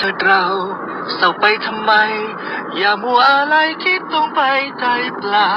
เธอเราเศร้าไปทำไม อย่ามัวอะไรคิดต้องไปใจเปล่า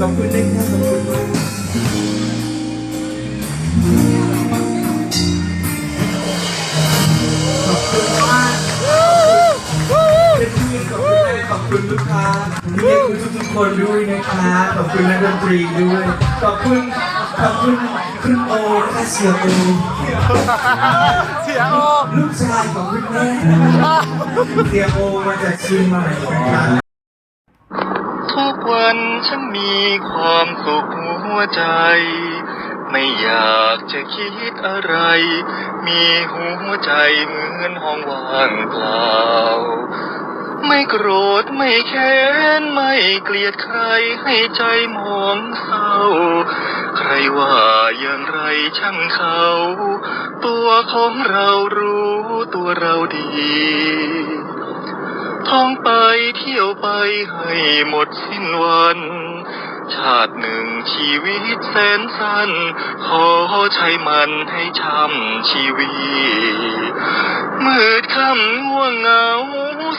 ขอบคุณนะครับขอบคุณมากขอบคุณมากเป็นที่ขอบคุณแม่ขอบคุณลูกค้าที่ให้คุณทุกๆคนด้วยนะคะขอบคุณนักดนตรีด้วย ขอบคุณ ขอบคุณ คุณโอและเสียโอเสียโอลูกชายของคุณแม่เสียโอมาจากเชียงใหม่ทุกวันฉันมีความสุขหัวใจ ไม่อยากจะคิดอะไร มีหัวใจเหมือนห้องว่างเปล่า ไม่โกรธไม่แค้นไม่เกลียดใครให้ใจมองเศร้า ใครว่าอย่างไรช่างเขา ตัวของเรารู้ตัวเราดี ท่องไปเที่ยวไปให้หมดสิ้นวัน ชาติหนึ่งชีวิตแสนสั้น ขอใช้มันให้ช้ำชีวิตมืดค่ำง่วงเหงา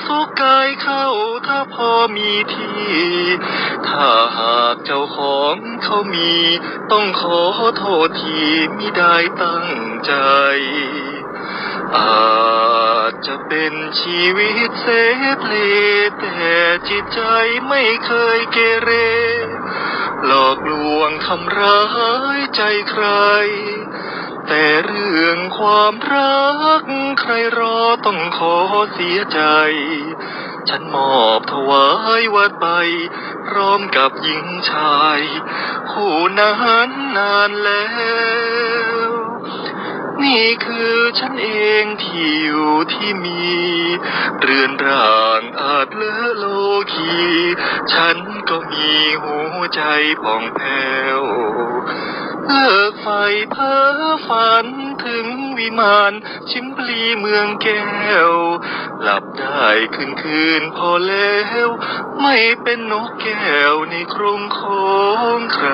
สุกกายเข้าถ้าพอมีทีถ้าหากเจ้าของเขามี ต้องขอโทษทีไม่ได้ตั้งใจ อาจจะเป็นชีวิตเสเพลแต่จิตใจไม่เคยเกเร หลอกลวงทำร้ายใจใคร แต่เรื่องความรักใครรอต้องขอเสียใจ ฉันมอบถวายวัดไป พร้อมกับหญิงชายคู่นั้นนานแล้วนี่คือฉันเองที่อยู่ที่มี เรือนร่างอาจเลอะโลคี ฉันก็มีหัว ใจผ่องแผ้วเลิกไฟเพ้อฝันถึงวิมานชิมพลีเมืองแก้ว หลับได้คืนคืนพอแล้ว ไม่เป็นนกแก้วในกรงของใคร